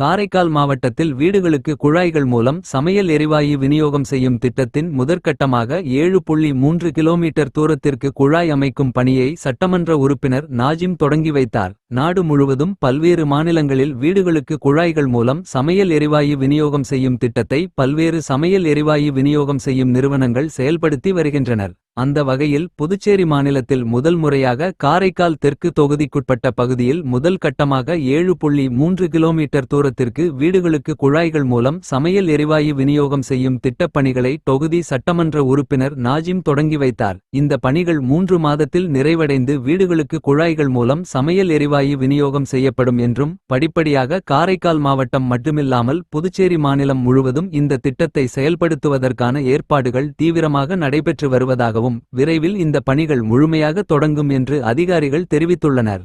காரைக்கால் மாவட்டத்தில் வீடுகளுக்கு குழாய்கள் மூலம் சமையல் எரிவாயு விநியோகம் செய்யும் திட்டத்தின் முதற்கட்டமாக ஏழு புள்ளி மூன்று கிலோமீட்டர் தூரத்திற்கு குழாய் அமைக்கும் பணியை சட்டமன்ற உறுப்பினர் நாஜிம் தொடங்கி வைத்தார். நாடு முழுவதும் பல்வேறு மாநிலங்களில் வீடுகளுக்கு குழாய்கள் மூலம் சமையல் எரிவாயு விநியோகம் செய்யும் திட்டத்தை பல்வேறு சமையல் எரிவாயு விநியோகம் செய்யும் நிறுவனங்கள் செயல்படுத்தி வருகின்றனர். அந்த வகையில் புதுச்சேரி மாநிலத்தில் முதல் முறையாக காரைக்கால் தெற்கு தொகுதிக்குட்பட்ட பகுதியில் முதல் கட்டமாக ஏழு புள்ளி மூன்று கிலோமீட்டர் தூரத்திற்கு வீடுகளுக்கு குழாய்கள் மூலம் சமையல் எரிவாயு விநியோகம் செய்யும் திட்டப் பணிகளை தொகுதி சட்டமன்ற உறுப்பினர் நாஜிம் தொடங்கி வைத்தார். இந்த பணிகள் மூன்று மாதத்தில் நிறைவடைந்து வீடுகளுக்கு குழாய்கள் மூலம் சமையல் எரிவாயு எரிவாயு விநியோகம் செய்யப்படும் என்றும் படிப்படியாக காரைக்கால் மாவட்டம் மட்டுமில்லாமல் புதுச்சேரி மாநிலம் முழுவதும் இந்த திட்டத்தை செயல்படுத்துவதற்கான ஏற்பாடுகள் தீவிரமாக நடைபெற்று வருவதாகவும் விரைவில் இந்த பணிகள் முழுமையாக தொடங்கும் என்று அதிகாரிகள் தெரிவித்துள்ளனர்.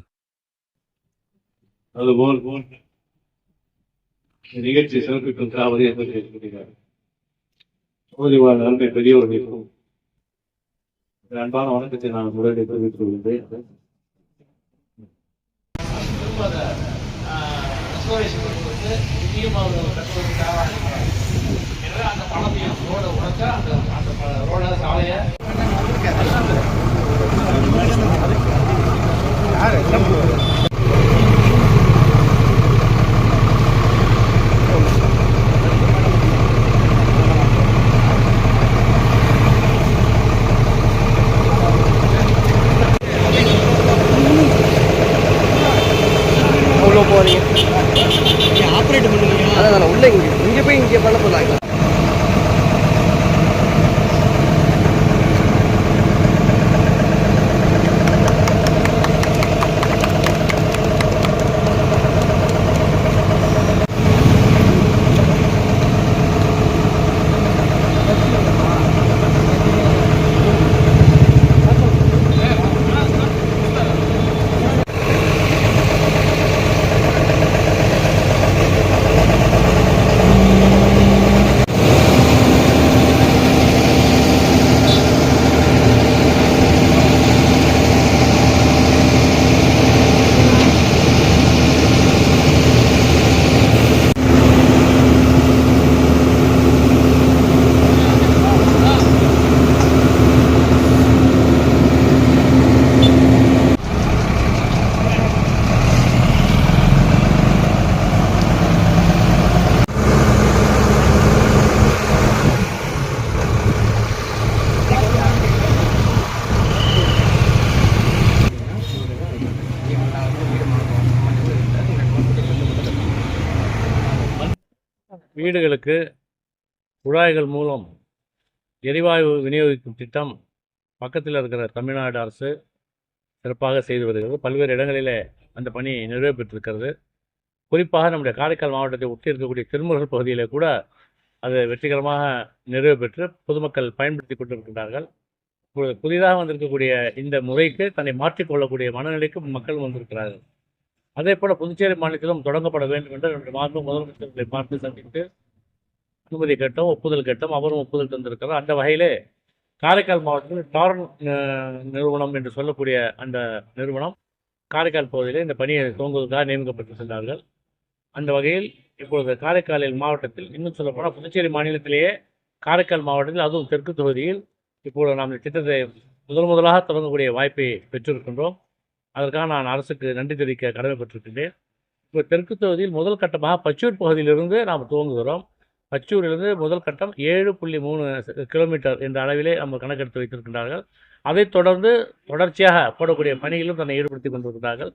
அதுபோல் நிகழ்ச்சி சிறப்பிக்கும் காவலை ஏற்படுத்தியிருக்கிறார் சோதிவாழ் நன்மை பெரியவர்களுக்கும் அன்பான வணக்கத்தை நான் முதலில் தெரிவித்துக் கொள்கின்றேன் திரும்ப அதை ரெஸ்டோரேஷன் பண்ணி கொடுத்து இங்கேயும் அவர் கட்டுவதற்கு தேவையான அந்த பணத்தையும் ரோடை உடைச்சா அந்த அந்த ரோட சாலையை யார்? என்ன அவ்வளோ போறீங்க. ஆப்ரேட் பண்ணுவீங்க அதான் நான் உள்ள இங்கே இங்கே போய் இங்கே பண்ண போதாங்க வீடுகளுக்கு குழாய்கள் மூலம் எரிவாயு விநியோகிக்கும் திட்டம் பக்கத்தில் இருக்கிற தமிழ்நாடு அரசு சிறப்பாக செய்து வருகிறது. பல்வேறு இடங்களிலே அந்த பணி நிறைவேற்றிருக்கிறது. குறிப்பாக நம்முடைய காரைக்கால் மாவட்டத்தை ஒட்டி இருக்கக்கூடிய திருமுருகல் பகுதியில் கூட அது வெற்றிகரமாக நிறைவேற்று பொதுமக்கள் பயன்படுத்தி கொண்டிருக்கிறார்கள் புதிதாக வந்திருக்கக்கூடிய இந்த முறைக்கு தன்னை மாற்றிக்கொள்ளக்கூடிய மனநிலைக்கு மக்கள் வந்திருக்கிறார்கள். அதே போல புதுச்சேரி மாநிலத்திலும் தொடங்கப்பட வேண்டும் என்று நம்முடைய மாண்பு முதலமைச்சர்களை பார்த்து சந்தித்து அனுமதி கேட்டோம் ஒப்புதல் கேட்டோம். அவரும் ஒப்புதல் தந்திருக்கிறார். அந்த வகையிலே காரைக்கால் மாவட்டத்தில் டாரன் நிறுவனம் என்று சொல்லக்கூடிய அந்த நிறுவனம் காரைக்கால் பகுதியில் இந்த பணியை துவங்குவதற்காக சென்றார்கள். அந்த வகையில் இப்பொழுது காரைக்காலில் மாவட்டத்தில் இன்னும் சொல்லப்போனால் புதுச்சேரி மாநிலத்திலேயே காரைக்கால் மாவட்டத்தில் அதுவும் தெற்கு தொகுதியில் இப்பொழுது நாம் இந்த திட்டத்தை முதல் முதலாக தொடங்கக்கூடிய வாய்ப்பை பெற்றிருக்கின்றோம். அதற்காக நான் அரசுக்கு நன்றி தெரிவிக்க கடமைப்பட்டிருக்கின்றேன். இப்போ தெற்கு தொகுதியில் முதல் கட்டமாக பச்சூர் பகுதியிலிருந்து நாம் துவங்குகிறோம். பச்சூரிலிருந்து முதல் கட்டம் ஏழு புள்ளி மூணு கிலோமீட்டர் என்ற அளவிலே நம்ம கணக்கெடுத்து வைத்திருக்கின்றார்கள். அதைத் தொடர்ந்து தொடர்ச்சியாக போடக்கூடிய பணியிலும் தன்னை ஈடுபடுத்தி கொண்டிருக்கிறார்கள்.